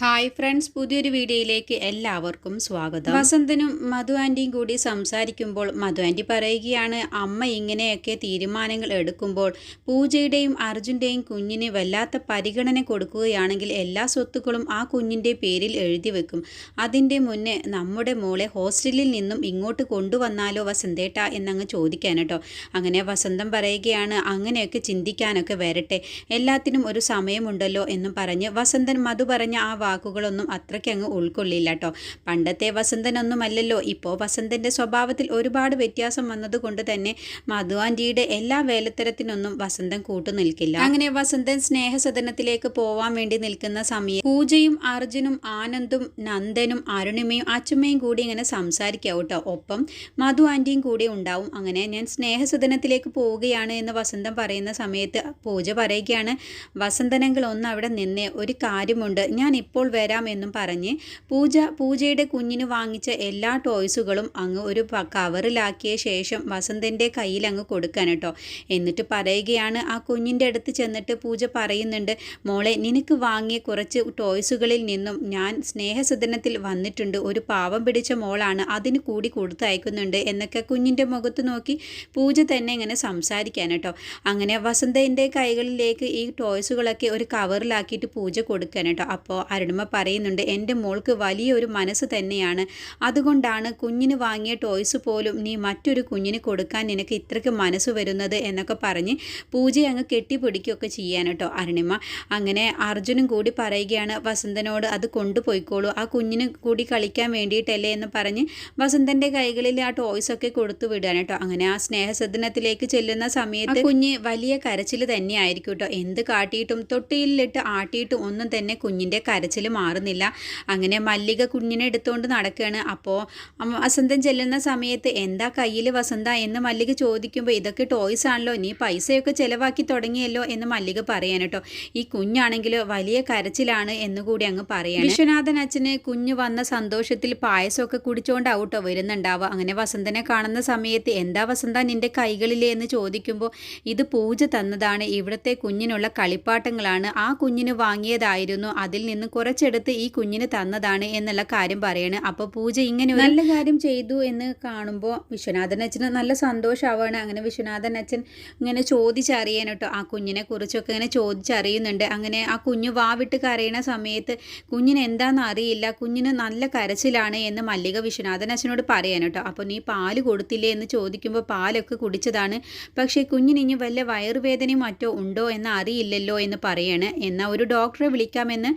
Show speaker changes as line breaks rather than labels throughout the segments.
Hi friends പുതിയൊരു വീഡിയോയിലേക്ക് എല്ലാവർക്കും സ്വാഗതം. വസന്തനും മധു ആന്റിയും കൂടി സംസാരിക്കുമ്പോൾ മധു ആന്റി പറയുകയാണ് അമ്മ ഇങ്ങനെയൊക്കെ തീരുമാനങ്ങൾ എടുക്കുമ്പോൾ പൂജയുടെയും അർജുന്റെയും കുഞ്ഞിന് വല്ലാത്ത പരിഗണന കൊടുക്കുകയാണെങ്കിൽ എല്ലാ സ്വത്തുക്കളും ആ കുഞ്ഞിന്റെ പേരിൽ എഴുതി വെക്കും. അതിന്റെ മുന്നേ നമ്മുടെ മോളെ ഹോസ്റ്റലിൽ നിന്നും ഇങ്ങോട്ട് കൊണ്ടുവന്നാലോ വസന്തേട്ട എന്നങ്ങ് ചോദിക്കാൻ കേട്ടോ അങ്ങനെ വസന്തം പറയുകയാണ് അങ്ങനെയൊക്കെ ചിന്തിക്കാനൊക്കെ വരട്ടെ. എല്ലാത്തിനും ഒരു സമയമുണ്ടല്ലോ എന്നും പറഞ്ഞ് വസന്തൻ മധു പറഞ്ഞ ആ വാക്കുകളൊന്നും അത്രയ്ക്ക് അങ്ങ് ഉൾക്കൊള്ളില്ല കേട്ടോ. പണ്ടത്തെ വസന്തനൊന്നുമല്ലല്ലോ. ഇപ്പോൾ വസന്തന്റെ സ്വഭാവത്തിൽ ഒരുപാട് വ്യത്യാസം വന്നതുകൊണ്ട് തന്നെ മധു എല്ലാ വേലത്തരത്തിനൊന്നും വസന്തൻ കൂട്ടു നിൽക്കില്ല. അങ്ങനെ വസന്തൻ സ്നേഹസദനത്തിലേക്ക് പോവാൻ വേണ്ടി നിൽക്കുന്ന സമയം പൂജയും അർജുനും ആനന്ദും നന്ദനും അരുണിമയും അച്ചുമ്മയും കൂടി ഇങ്ങനെ സംസാരിക്കാവും കേട്ടോ. ഒപ്പം മധു ആന്റിയും കൂടി ഉണ്ടാവും. അങ്ങനെ ഞാൻ സ്നേഹസദനത്തിലേക്ക് പോവുകയാണ് എന്ന് വസന്തം പറയുന്ന സമയത്ത് പൂജ പറയുകയാണ് വസന്തനങ്ങൾ ഒന്ന് അവിടെ നിന്നേ ഒരു കാര്യമുണ്ട്. ഞാൻ ഇപ്പോൾ വരാം എന്നും പറഞ്ഞ് പൂജ പൂജയുടെ കുഞ്ഞിന് വാങ്ങിച്ച എല്ലാ ടോയ്സുകളും അങ്ങ് ഒരു കവറിലാക്കിയ ശേഷം വസന്തന്റെ കയ്യിൽ അങ്ങ് കൊടുക്കാൻ കേട്ടോ എന്നിട്ട് പറയുകയാണ് ആ കുഞ്ഞിന്റെ അടുത്ത് ചെന്നിട്ട് പൂജ പറയുന്നുണ്ട് മോളെ നിനക്ക് വാങ്ങിയ കുറച്ച് ടോയ്സുകളിൽ നിന്നും ഞാൻ സ്നേഹസദനത്തിൽ വന്നിട്ടുണ്ട് ഒരു പാവം പിടിച്ച മോളാണ് അതിന് കൂടി കൊടുത്തയക്കുന്നുണ്ട് എന്നൊക്കെ കുഞ്ഞിന്റെ മുഖത്ത് നോക്കി പൂജ തന്നെ ഇങ്ങനെ സംസാരിക്കാൻ കേട്ടോ അങ്ങനെ വസന്തന്റെ കൈകളിലേക്ക് ഈ ടോയ്സുകളൊക്കെ ഒരു കവറിലാക്കിയിട്ട് പൂജ കൊടുക്കാൻ കേട്ടോ അപ്പോൾ അരുണിമ പറയുന്നുണ്ട് എന്റെ മോൾക്ക് വലിയൊരു മനസ്സ് തന്നെയാണ്. അതുകൊണ്ടാണ് കുഞ്ഞിന് വാങ്ങിയ ടോയ്സ് പോലും നീ മറ്റൊരു കുഞ്ഞിന് കൊടുക്കാൻ നിനക്ക് ഇത്രയ്ക്ക് മനസ്സ് വരുന്നത് എന്നൊക്കെ പറഞ്ഞ് പൂജയെ അങ്ങ് കെട്ടിപ്പിടിക്കുകയൊക്കെ ചെയ്യാൻ കേട്ടോ അരുണിമ അങ്ങനെ അർജുനും കൂടി പറയുകയാണ് വസന്തനോട് അത് കൊണ്ടുപോയിക്കോളൂ. ആ കുഞ്ഞിന് കൂടി കളിക്കാൻ വേണ്ടിയിട്ടല്ലേ എന്ന് പറഞ്ഞ് വസന്തന്റെ കൈകളിൽ ആ ടോയ്സ് ഒക്കെ കൊടുത്തു വിടാൻ കേട്ടോ. അങ്ങനെ ആ സ്നേഹസദനത്തിലേക്ക് ചെല്ലുന്ന സമയത്ത് കുഞ്ഞ് വലിയ കരച്ചിൽ തന്നെയായിരിക്കും കേട്ടോ. എന്ത് കാട്ടിയിട്ടും തൊട്ടിയിലിട്ട് ആട്ടിയിട്ടും ഒന്നും തന്നെ കുഞ്ഞിന്റെ കരച്ചിൽ മാറുന്നില്ല. അങ്ങനെ മല്ലിക കുഞ്ഞിനെ എടുത്തുകൊണ്ട് നടക്കുകയാണ് അപ്പോൾ വസന്തൻ ചെല്ലുന്ന സമയത്ത് എന്താ കയ്യിൽ വസന്ത എന്ന് മല്ലിക ചോദിക്കുമ്പോൾ ഇതൊക്കെ ടോയ്സ് ആണല്ലോ നീ പൈസയൊക്കെ ചിലവാക്കി തുടങ്ങിയല്ലോ എന്ന് മല്ലിക പറയാൻ കേട്ടോ ഈ കുഞ്ഞാണെങ്കിൽ വലിയ കരച്ചിലാണ് എന്നുകൂടി അങ്ങ് പറയാണ്. വിശ്വനാഥൻ അച്ഛന് കുഞ്ഞ് വന്ന സന്തോഷത്തിൽ പായസമൊക്കെ കുടിച്ചുകൊണ്ടാവും കേട്ടോ വരുന്നുണ്ടാവുക. അങ്ങനെ വസന്തനെ കാണുന്ന സമയത്ത് എന്താ വസന്ത നിന്റെ കൈകളിലേ എന്ന് ചോദിക്കുമ്പോൾ ഇത് പൂജ തന്നതാണ്. ഇവിടുത്തെ കുഞ്ഞിനുള്ള കളിപ്പാട്ടങ്ങളാണ്. ആ കുഞ്ഞിന് വാങ്ങിയതായിരുന്നു. അതിൽ നിന്ന് കുറച്ചെടുത്ത് ഈ കുഞ്ഞിന് തന്നതാണ് എന്നുള്ള കാര്യം പറയാണ്. അപ്പോൾ പൂജ ഇങ്ങനെ നല്ല കാര്യം ചെയ്തു എന്ന് കാണുമ്പോൾ വിശ്വനാഥൻ അച്ഛന് നല്ല സന്തോഷമാവാണ് അങ്ങനെ വിശ്വനാഥൻ അച്ഛൻ ഇങ്ങനെ ചോദിച്ചറിയാൻ കേട്ടോ. ആ കുഞ്ഞിനെ കുറിച്ചൊക്കെ ഇങ്ങനെ ചോദിച്ചറിയുന്നുണ്ട്. അങ്ങനെ ആ കുഞ്ഞ് വാവിട്ട് കരയണ സമയത്ത് കുഞ്ഞിന് എന്താണെന്ന് അറിയില്ല. കുഞ്ഞിന് നല്ല കരച്ചിലാണ് എന്ന് മല്ലിക വിശ്വനാഥൻ അച്ഛനോട് പറയാൻ കേട്ടോ. അപ്പോൾ നീ പാൽ കൊടുത്തില്ലേ എന്ന് ചോദിക്കുമ്പോൾ പാലൊക്കെ കുടിച്ചതാണ്. പക്ഷേ കുഞ്ഞിന് ഇനി വല്ല വയറുവേദനയും മറ്റോ ഉണ്ടോ എന്ന് അറിയില്ലല്ലോ എന്ന് പറയാണ്. എന്നാൽ ഒരു ഡോക്ടറെ വിളിക്കാമെന്ന്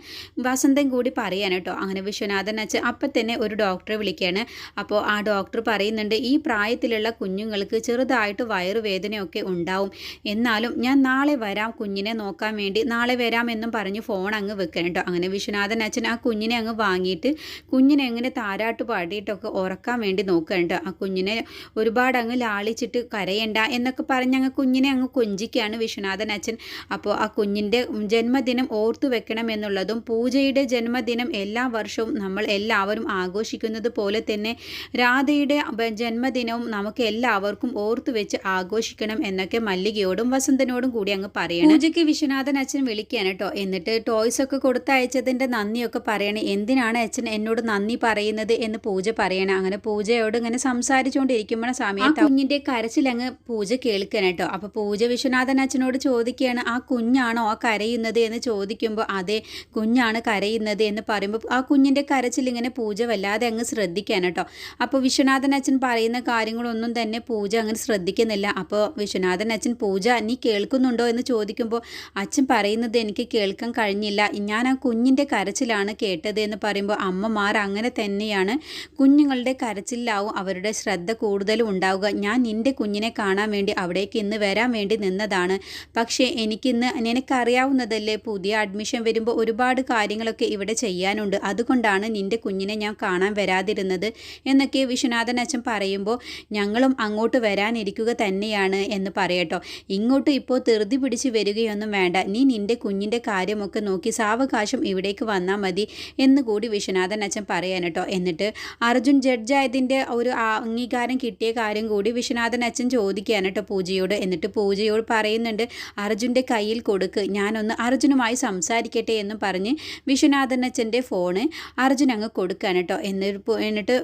വസന്തൻ കൂടി പറയാൻ കേട്ടോ. അങ്ങനെ വിശ്വനാഥൻ അച്ഛൻ അപ്പം തന്നെ ഒരു ഡോക്ടറെ വിളിക്കുകയാണ്. അപ്പോൾ ആ ഡോക്ടർ പറയുന്നുണ്ട് ഈ പ്രായത്തിലുള്ള കുഞ്ഞുങ്ങൾക്ക് ചെറുതായിട്ട് വയറുവേദനയൊക്കെ ഉണ്ടാവും. എന്നാലും ഞാൻ നാളെ വരാം കുഞ്ഞിനെ നോക്കാൻ വേണ്ടി. നാളെ വരാം എന്നും പറഞ്ഞ് ഫോൺ അങ്ങ് വെക്കണം കേട്ടോ. അങ്ങനെ വിശ്വനാഥൻ അച്ഛൻ ആ കുഞ്ഞിനെ അങ്ങ് വാങ്ങിയിട്ട് കുഞ്ഞിനെ എങ്ങനെ താരാട്ട് പാടിയിട്ടൊക്കെ ഉറക്കാൻ വേണ്ടി നോക്കുന്നുണ്ട് ആ കുഞ്ഞിനെ ഒരുപാട് അങ്ങ് ലാളിച്ചിട്ട് കരയണ്ട എന്നൊക്കെ പറഞ്ഞ് അങ്ങ് കുഞ്ഞിനെ അങ്ങ് കൊഞ്ചിക്കുകയാണ് വിശ്വനാഥൻ അച്ഛൻ. അപ്പോൾ ആ കുഞ്ഞിന്റെ ജന്മദിനം ഓർത്തു വെക്കണം എന്നുള്ളതും പൂജയുടെ ജന്മദിനം എല്ലാ വർഷവും നമ്മൾ എല്ലാവരും ആഘോഷിക്കുന്നത് പോലെ തന്നെ രാധയുടെ ജന്മദിനവും നമുക്ക് എല്ലാവർക്കും ഓർത്തു വെച്ച് ആഘോഷിക്കണം എന്നൊക്കെ മല്ലികയോടും വസന്തനോടും കൂടി അങ്ങ് പറയണം. പൂജയ്ക്ക് വിശ്വനാഥൻ അച്ഛൻ വിളിക്കുകയാണ് കേട്ടോ. എന്നിട്ട് ടോയ്സ് ഒക്കെ കൊടുത്തയച്ചതിന്റെ നന്ദിയൊക്കെ പറയണേ. എന്തിനാണ് അച്ഛൻ എന്നോട് നന്ദി പറയുന്നത് എന്ന് പൂജ പറയണം. അങ്ങനെ പൂജയോട് ഇങ്ങനെ സംസാരിച്ചുകൊണ്ടിരിക്കുമ്പോൾ സമയത്ത് കുഞ്ഞിന്റെ കുഞ്ഞിന്റെ കരച്ചിലങ്ങ് പൂജ കേൾക്കാൻ കേട്ടോ. അപ്പോൾ പൂജ വിശ്വനാഥൻ അച്ഛനോട് ചോദിക്കുകയാണ് ആ കുഞ്ഞാണോ ആ കരയുന്നത്? എന്ന് ചോദിക്കുമ്പോൾ അതെ കുഞ്ഞാണ് കരയുന്നത് എന്ന് പറയുമ്പോൾ ആ കുഞ്ഞിന്റെ കരച്ചിൽ ഇങ്ങനെ പൂജ വല്ലാതെ അങ്ങ് ശ്രദ്ധിക്കാൻ കേട്ടോ. അപ്പോൾ വിശ്വനാഥൻ അച്ഛൻ പറയുന്ന കാര്യങ്ങളൊന്നും തന്നെ പൂജ അങ്ങനെ ശ്രദ്ധിക്കുന്നില്ല. അപ്പോൾ വിശ്വനാഥൻ അച്ഛൻ പൂജ നീ കേൾക്കുന്നുണ്ടോ? എന്ന് ചോദിക്കുമ്പോൾ അച്ഛൻ പറയുന്നത് എനിക്ക് കേൾക്കാൻ കഴിഞ്ഞില്ല. ഞാൻ ആ കുഞ്ഞിന്റെ കരച്ചിലാണ് കേട്ടത് എന്ന് പറയുമ്പോൾ അമ്മമാർ അങ്ങനെ തന്നെയാണ്. കുഞ്ഞുങ്ങളുടെ കരച്ചിലാവും. അവരുടെ ശ്രദ്ധ കൂടുതലും ഉണ്ടാവുക. ഞാൻ നിന്റെ കുഞ്ഞിനെ കാണാൻ വേണ്ടി അവിടേക്ക് ഇന്ന് വരാൻ വേണ്ടി നിന്നതാണ്. പക്ഷേ എനിക്കിന്ന് നിനക്കറിയാവുന്നതല്ലേ പുതിയ അഡ്മിഷൻ വരുമ്പോൾ ഒരുപാട് കാര്യങ്ങളൊക്കെ ഇവിടെ ചെയ്യാനുണ്ട്. അതുകൊണ്ടാണ് നിന്റെ കുഞ്ഞിനെ ഞാൻ കാണാൻ വരാതിരുന്നത് എന്നൊക്കെ വിശ്വനാഥൻ അച്ഛൻ പറയുമ്പോൾ ഞങ്ങളും അങ്ങോട്ട് വരാനിരിക്കുക തന്നെയാണ് എന്ന് പറയട്ടോ. ഇങ്ങോട്ട് ഇപ്പോൾ തെറുതി പിടിച്ച് വരികയൊന്നും വേണ്ട. നീ നിന്റെ കുഞ്ഞിന്റെ കാര്യമൊക്കെ നോക്കി സാവകാശം ഇവിടേക്ക് വന്നാൽ മതി എന്ന് കൂടി വിശ്വനാഥൻ അച്ഛൻ പറയാൻ എന്നിട്ട് അർജുൻ ജഡ്ജായതിന്റെ ഒരു അംഗീകാരം കിട്ടിയ കാര്യം കൂടി വിശ്വനാഥൻ അച്ഛൻ ചോദിക്കുകയാണ് കേട്ടോ പൂജയോട്. എന്നിട്ട് പൂജയോട് പറയുന്നുണ്ട് അർജുന്റെ കയ്യിൽ കൊടുക്ക്. ഞാനൊന്ന് അർജുനുമായി സംസാരിക്കട്ടെ എന്നും പറഞ്ഞ് വിശ്വനാഥൻ അച്ഛന്റെ ഫോണ് അർജുൻ അങ്ങ് കൊടുക്കാൻ കേട്ടോ എന്നിട്ട് എന്നിട്ട്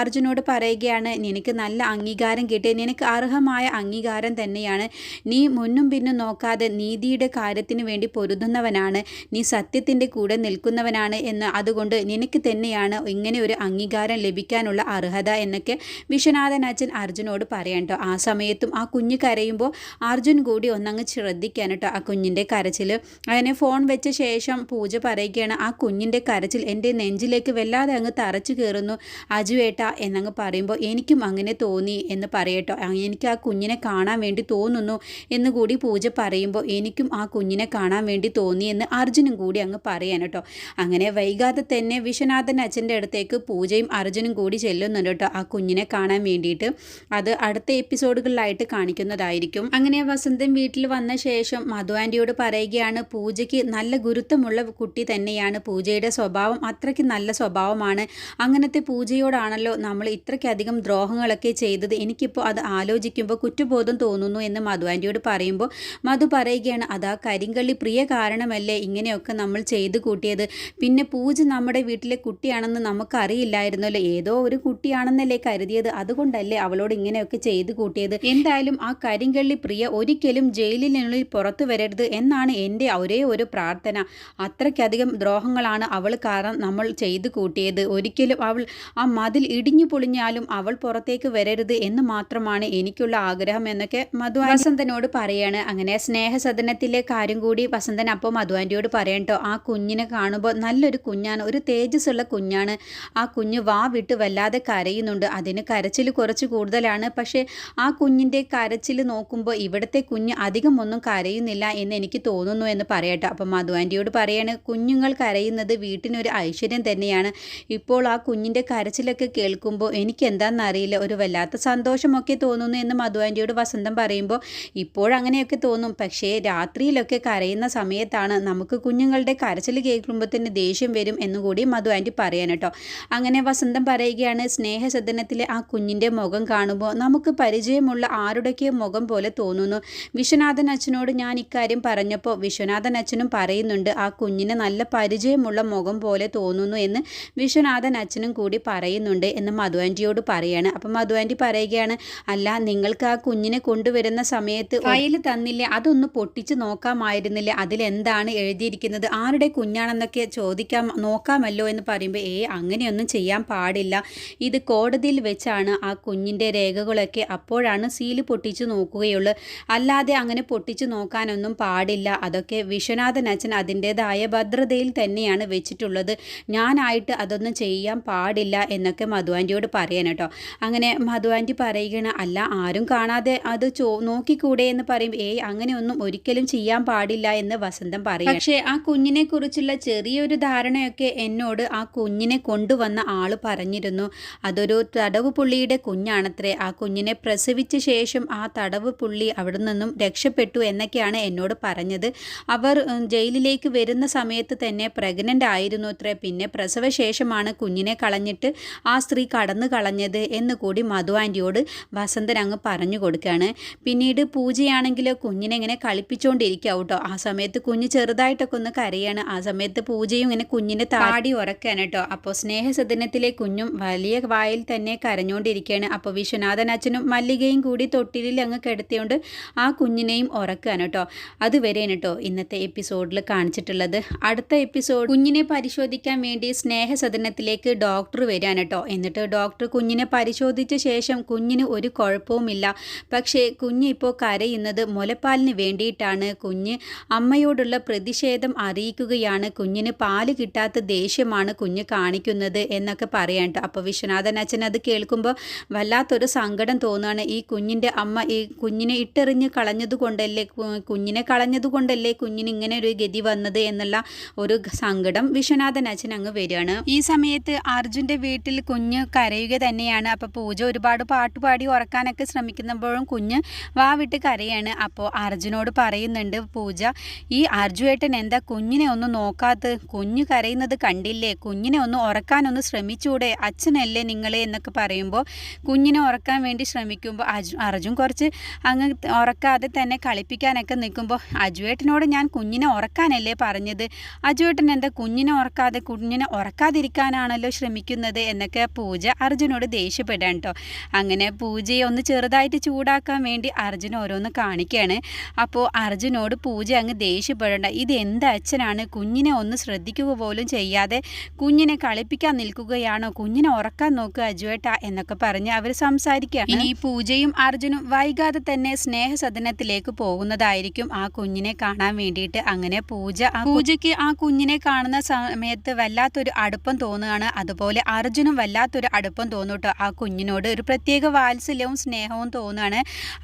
അർജുനോട് പറയുകയാണ് നിനക്ക് നല്ല അംഗീകാരം കിട്ടി നിനക്ക് അർഹമായ അംഗീകാരം തന്നെയാണ്. നീ മുന്നും പിന്നും നോക്കാതെ നീതിയുടെ കാര്യത്തിന് വേണ്ടി പൊരുതുന്നവനാണ്. നീ സത്യത്തിന്റെ കൂടെ നിൽക്കുന്നവനാണ് എന്ന്. അതുകൊണ്ട് നിനക്ക് തന്നെയാണ് ഇങ്ങനെ ഒരു അംഗീകാരം ലഭിക്കാനുള്ള അർഹത എന്നൊക്കെ വിശ്വനാഥൻ അച്ഛൻ അർജുനോട് പറയാം കേട്ടോ ആ സമയത്തും ആ കുഞ്ഞ് കരയുമ്പോൾ അർജുൻ കൂടി ഒന്നങ്ങ് ശ്രദ്ധിക്കാൻ കേട്ടോ ആ കുഞ്ഞിന്റെ കരച്ചിൽ അങ്ങനെ ഫോൺ വെച്ച ശേഷം പൂജ പറയുകയാണ് ആ കുഞ്ഞിന്റെ കരച്ചിൽ എന്റെ നെഞ്ചിലേക്ക് വല്ലാതെ അങ്ങ് തറച്ചു കയറുന്നു. അജുവേട്ട എന്നങ്ങ് പറയുമ്പോൾ എനിക്കും അങ്ങനെ തോന്നി എന്ന് പറയട്ടോ. എനിക്ക് ആ കുഞ്ഞിനെ കാണാൻ വേണ്ടി തോന്നുന്നു എന്ന് കൂടി പൂജ പറയുമ്പോൾ എനിക്കും ആ കുഞ്ഞിനെ കാണാൻ വേണ്ടി തോന്നി എന്ന് അർജുനും കൂടി അങ്ങ് പറയാൻ കേട്ടോ അങ്ങനെ വൈകാതെ തന്നെ വിശ്വനാഥൻ അച്ഛന്റെ അടുത്തേക്ക് പൂജയും അർജുനും കൂടി ചെല്ലുന്നുണ്ട് കേട്ടോ ആ കുഞ്ഞിനെ കാണാൻ വേണ്ടിയിട്ട് അത് അടുത്ത എപ്പിസോഡുകളിലായിട്ട് കാണിക്കുന്നതായിരിക്കും. അങ്ങനെ വസന്തം വീട്ടിൽ വന്ന ശേഷം മധു ആന്റിയോട് പറയുകയാണ് പൂജയ്ക്ക് നല്ല ഗുരുത്വമുള്ള കുട്ടി തന്നെയാണ്. പൂജയുടെ സ്വഭാവം അത്രയ്ക്ക് നല്ല സ്വഭാവമാണ്. അങ്ങനത്തെ പൂജയോടാണല്ലോ നമ്മൾ ഇത്രയ്ക്കധികം ദ്രോഹങ്ങളൊക്കെ ചെയ്തത്. എനിക്കിപ്പോൾ അത് ആലോചിക്കുമ്പോൾ കുറ്റബോധം തോന്നുന്നു എന്ന് മധു ആന്റിയോട് പറയുമ്പോൾ മധു പറയുകയാണ് അതാ കരിങ്കള്ളി പ്രിയ കാരണമല്ലേ ഇങ്ങനെയൊക്കെ നമ്മൾ ചെയ്തു കൂട്ടിയത്? പിന്നെ പൂജ നമ്മുടെ വീട്ടിലെ കുട്ടിയാണെന്ന് നമുക്കറിയില്ലായിരുന്നല്ലോ. ഏതോ ഒരു കുട്ടിയാണെന്നല്ലേ കരുതിയത്. അതുകൊണ്ടല്ലേ അവളോട് ഇങ്ങനെയൊക്കെ ചെയ്തു കൂട്ടിയത്? എന്തായാലും ആ കരിങ്കള്ളി പ്രിയ ഒരിക്കലും ജയിലിനുള്ളിൽ പുറത്തു വരരുത് എന്നാണ് എന്റെ ഒരേ ഒരു പ്രാർത്ഥന. അത്രയ്ക്കധികം ദ്രോഹങ്ങളാണ് അവൾ കാരണം നമ്മൾ ചെയ്തു കൂട്ടിയത്. ഒരിക്കലും അവൾ ആ മതിൽ ഇടിഞ്ഞു പൊളിഞ്ഞാലും അവൾ പുറത്തേക്ക് വരരുത് എന്ന് മാത്രമാണ് എനിക്കുള്ള ആഗ്രഹം എന്നൊക്കെ മധു വസന്തനോട് പറയാണ്. അങ്ങനെ സ്നേഹസദനത്തിലെ കാര്യം കൂടി വസന്തൻ അപ്പോൾ മധുവാന്റെയോട് പറയണ്ടോ ആ കുഞ്ഞിനെ കാണുമ്പോൾ നല്ലൊരു കുഞ്ഞാണ് ഒരു തേജസ്സുള്ള കുഞ്ഞാണ്. ആ കുഞ്ഞ് വാ വിട്ട് വല്ലാതെ കരയുന്നുണ്ട്. അതിന് കരച്ചിൽ കുറച്ച് കൂടുതലാണ്. പക്ഷേ ആ കുഞ്ഞിന്റെ കരച്ചിൽ നോക്കുമ്പോൾ ഇവിടുത്തെ കുഞ്ഞ് അധികം ഒന്നും കരയുന്നില്ല എന്ന് എനിക്ക് തോന്നുന്നു എന്ന് പറയട്ടെ. അപ്പം മധു ആന്റിയോട് പറയാണ് കുഞ്ഞുങ്ങൾ കരയുന്നത് വീട്ടിനൊരു ഐശ്വര്യം തന്നെയാണ്. ഇപ്പോൾ ആ കുഞ്ഞിന്റെ കരച്ചിലൊക്കെ കേൾക്കുമ്പോൾ എനിക്ക് എന്താണെന്നറിയില്ല ഒരു വല്ലാത്ത സന്തോഷമൊക്കെ തോന്നുന്നു എന്ന് മധു വസന്തം പറയുമ്പോൾ ഇപ്പോഴങ്ങനെയൊക്കെ തോന്നും. പക്ഷേ രാത്രിയിലൊക്കെ കരയുന്ന സമയത്താണ് നമുക്ക് കുഞ്ഞുങ്ങളുടെ കരച്ചിൽ കേൾക്കുമ്പോൾ തന്നെ ദേഷ്യം വരും എന്നുകൂടി മധു പറയാൻ കേട്ടോ. അങ്ങനെ വസന്തം പറയുകയാണ് സ്നേഹസദനത്തിലെ ആ കുഞ്ഞിന്റെ മുഖം കാണുമ്പോൾ നമുക്ക് പരിചയമുള്ള ആരുടെയൊക്കെ മുഖം പോലെ തോന്നുന്നു. വിശ്വനാഥൻ അച്ഛനോട് ഞാൻ ഇക്കാര്യം പറഞ്ഞപ്പോൾ വിശ്വനാഥൻ അച്ഛനും പറയുന്നുണ്ട് ആ കുഞ്ഞിനെ നല്ല പരിചയമുള്ള മുഖം പോലെ തോന്നുന്നു എന്ന് വിശ്വനാഥൻ അച്ഛനും കൂടി പറയുന്നുണ്ട് എന്ന് മധു ആന്റിയോട് പറയാണ്. അപ്പം മധു ആന്റി പറയുകയാണ് അല്ല നിങ്ങൾക്ക് ആ കുഞ്ഞിനെ കൊണ്ടുവരുന്ന സമയത്ത് ഫയൽ തന്നില്ലേ? അതൊന്ന് പൊട്ടിച്ച് നോക്കാമായിരുന്നില്ല? അതിലെന്താണ് എഴുതിയിരിക്കുന്നത്? ആരുടെ കുഞ്ഞാണെന്നൊക്കെ ചോദിക്കാം നോക്കാമല്ലോ എന്ന് പറയുമ്പോൾ ഏ അങ്ങനെയൊന്നും ചെയ്യാൻ പാടില്ല. ഇത് കോടതിയിൽ വെച്ചാണ് ആ കുഞ്ഞിന്റെ രേഖകളൊക്കെ അപ്പോഴാണ് സീൽ പൊട്ടിച്ച് നോക്കുകയുള്ളൂ. അല്ലാതെ അങ്ങനെ പൊട്ടിച്ച് നോക്കാനൊന്നും പാടില്ല. അതൊക്കെ വിശ്വനാഥൻ അച്ഛൻ അതിന്റെതായ ഭദ്രതയിൽ തന്നെയാണ് വെച്ചിട്ടുള്ളത്. ഞാനായിട്ട് അതൊന്നും ചെയ്യാൻ പാടില്ല എന്നൊക്കെ മധുവാന്റിയോട് പറയാൻ കേട്ടോ. അങ്ങനെ മധുവാന്റി പറയുകയാണ് അല്ല ആരും കാണാതെ അത് ചോ നോക്കിക്കൂടെ എന്ന് പറയും. ഏയ് അങ്ങനെയൊന്നും ഒരിക്കലും ചെയ്യാൻ പാടില്ല എന്ന് വസന്തം പറയും പക്ഷേ ആ കുഞ്ഞിനെ കുറിച്ചുള്ള ചെറിയൊരു ധാരണയൊക്കെ എന്നോട് ആ കുഞ്ഞിനെ കൊണ്ടുവന്ന ആൾ പറഞ്ഞിരുന്നു. അതൊരു തടവ് പുള്ളിയുടെ കുഞ്ഞാണത്രേ. ആ കുഞ്ഞിനെ പ്രസവിച്ച ശേഷം ആ തടവ് പുള്ളി അവിടെ നിന്നും രക്ഷപ്പെട്ടു എന്നൊക്കെയാണ് എന്നോട് പറഞ്ഞത്. അവർ ജയിലിലേക്ക് വരുന്ന സമയത്ത് തന്നെ പ്രഗ്നന്റ് ആയിരുന്നു അത്രേ. പിന്നെ പ്രസവശേഷമാണ് കുഞ്ഞിനെ കളഞ്ഞിട്ട് ആ സ്ത്രീ കടന്നു കളഞ്ഞത് എന്ന് കൂടി മധു ആന്റിയോട് വസന്തൻ അങ്ങ് പറഞ്ഞു കൊടുക്കുകയാണ് പിന്നീട് പൂജയാണെങ്കിൽ കുഞ്ഞിനെ ഇങ്ങനെ കളിപ്പിച്ചുകൊണ്ടിരിക്കുക കേട്ടോ ആ സമയത്ത് കുഞ്ഞ് ചെറുതായിട്ടൊക്കെ ഒന്ന് കരയാണ്. ആ സമയത്ത് പൂജയും ഇങ്ങനെ കുഞ്ഞിനെ താടി ഉറക്കാണ് കേട്ടോ അപ്പോൾ സ്നേഹസദനത്തിലെ കുഞ്ഞും വലിയ വായിൽ തന്നെ കരഞ്ഞുകൊണ്ടിരിക്കുകയാണ് അപ്പോൾ വിശ്വനാഥൻ അച്ഛനും മല്ലികയും കൂടി തൊട്ടിലിൽ അങ്ങ് കിടത്തിയോണ്ട് ആ കുഞ്ഞിനെയും ഉറക്കുകയാണ് കേട്ടോ അതുവരെയാണ് കേട്ടോ ഇന്നത്തെ എപ്പിസോഡിൽ കാണിച്ചിട്ടുള്ളത്. അടുത്ത എപ്പിസോഡ് കുഞ്ഞിനെ പരിശോധിക്കാൻ വേണ്ടി സ്നേഹസദനത്തിലേക്ക് ഡോക്ടർ വരാൻ കേട്ടോ. എന്നിട്ട് ഡോക്ടർ കുഞ്ഞിനെ പരിശോധിച്ച ശേഷം കുഞ്ഞിന് ഒരു കുഴപ്പവുമില്ല. പക്ഷേ കുഞ്ഞ് ഇപ്പോൾ കരയുന്നത് മുലപ്പാലിന് വേണ്ടിയിട്ടാണ്. കുഞ്ഞ് അമ്മയോടുള്ള പ്രതിഷേധം അറിയിക്കുകയാണ്. കുഞ്ഞിന് പാൽ കിട്ടാത്ത ദേഷ്യമാണ് കുഞ്ഞ് കാണിക്കുന്നത് എന്നൊക്കെ പറയാൻ കേട്ടോ. അപ്പോൾ വിശ്വനാഥൻ അച്ഛൻ അത് കേൾക്കുമ്പോൾ വല്ലാത്തൊരു സങ്കടം തോന്നുകയാണ്. ഈ കുഞ്ഞിന്റെ അമ്മ ഈ കുഞ്ഞിനെ ഇട്ടെറിഞ്ഞ് കളഞ്ഞതുകൊണ്ടല്ലേ കുഞ്ഞിനെ കളഞ്ഞതുകൊണ്ടല്ലേ കുഞ്ഞിന് ഇങ്ങനെ ഒരു ഗതി വന്നത് എന്നുള്ള ഒരു സങ്കടം വിശ്വനാഥൻ അച്ഛൻ അങ്ങ് വരികയാണ്. ഈ സമയത്ത് അർജുന്റെ വീട്ടിൽ കുഞ്ഞ് കരയുക തന്നെയാണ്. അപ്പോൾ പൂജ ഒരുപാട് പാട്ടുപാടി ഉറക്കാനൊക്കെ ശ്രമിക്കുന്നപ്പോഴും കുഞ്ഞ് വാ വിട്ട് കരയാണ്. അപ്പോൾ അർജുനോട് പറയുന്നുണ്ട് പൂജ ഈ അർജുവേട്ടൻ എന്താ കുഞ്ഞിനെ ഒന്ന് നോക്കാത്ത? കുഞ്ഞ് കരയുന്നത് കണ്ടില്ലേ? കുഞ്ഞിനെ ഒന്ന് ഉറക്കാനൊന്ന് ശ്രമിച്ചൂടെ? അച്ഛനല്ലേ നിങ്ങളെ? എന്നൊക്കെ പറയുമ്പോൾ കുഞ്ഞിനെ ഉറക്കാൻ വേണ്ടി ശ്രമിക്കുമ്പോൾ അജു അർജുൻ കുറച്ച് അങ്ങ് ഉറക്കാതെ തന്നെ കളിപ്പിക്കാനൊക്കെ നിൽക്കുമ്പോൾ അജുവേട്ടനോട് ഞാൻ കുഞ്ഞിനെ ഉറക്കാനല്ലേ പറഞ്ഞത്? അജുവേട്ടൻ അജുവേട്ടൻ എന്താ കുഞ്ഞിനെ ഉറക്കാതെ കുഞ്ഞിനെ ഉറക്കാതിരിക്കാനാണല്ലോ ശ്രമിക്കുന്നത് എന്നൊക്കെ പൂജ അർജുനോട് ദേഷ്യപ്പെടാൻ കേട്ടോ. അങ്ങനെ പൂജയെ ഒന്ന് ചെറുതായിട്ട് ചൂടാക്കാൻ വേണ്ടി അർജുൻ ഓരോന്ന് കാണിക്കുകയാണ് അപ്പോൾ അർജുനോട് പൂജ അങ്ങ് ദേഷ്യപ്പെടേണ്ട. ഇത് എന്ത് അച്ഛനാണ്? കുഞ്ഞിനെ ഒന്ന് ശ്രദ്ധിക്കുക പോലും ചെയ്യാതെ കുഞ്ഞിനെ കളിപ്പിക്കാൻ നിൽക്കുകയാണോ? കുഞ്ഞിനെ ഉറക്കാൻ നോക്കുക അജുവേട്ട എന്നൊക്കെ പറഞ്ഞ് അവർ സംസാരിക്കുക ഇനി പൂജയും അർജുനും വൈകാതെ തന്നെ സ്നേഹസദനത്തിലേക്ക് പോകുന്നതായിരിക്കും ആ കുഞ്ഞിനെ കാണാൻ വേണ്ടിയിട്ട്. അങ്ങനെ പൂജ പൂജയ്ക്ക് ആ കുഞ്ഞിനെ കാണുന്ന സമയത്ത് വല്ലാത്തൊരു അടുപ്പം തോന്നുകയാണ്. അതുപോലെ അർജുനും വല്ലാത്തൊരു അടുപ്പം തോന്നൂട്ടോ ആ കുഞ്ഞിനോട് ഒരു പ്രത്യേക വാത്സല്യവും സ്നേഹവും തോന്നുകയാണ്.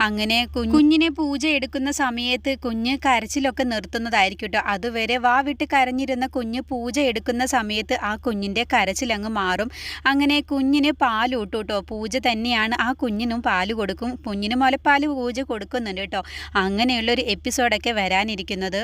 അങ്ങനെ കുഞ്ഞിനെ പൂജ എടുക്കുന്ന സമയത്ത് കുഞ്ഞ് കരച്ചിലൊക്കെ നിർത്തുന്നതായിരിക്കും കേട്ടോ അതുവരെ വാ വിട്ട് കരഞ്ഞിരുന്ന കുഞ്ഞ് പൂജ എടുക്കുന്ന സമയത്ത് ആ കുഞ്ഞിന്റെ കരച്ചിലങ്ങ് മാറും. അങ്ങനെ കുഞ്ഞിന് പാൽ കേട്ടോ പൂജ തന്നെയാണ് ആ കുഞ്ഞിനും പാൽ കൊടുക്കും. കുഞ്ഞിന് മുലപ്പാൽ പൂജ കൊടുക്കുന്നുണ്ട് കേട്ടോ അങ്ങനെയുള്ളൊരു എപ്പിസോഡൊക്കെ വരാനിരിക്കുന്നത്.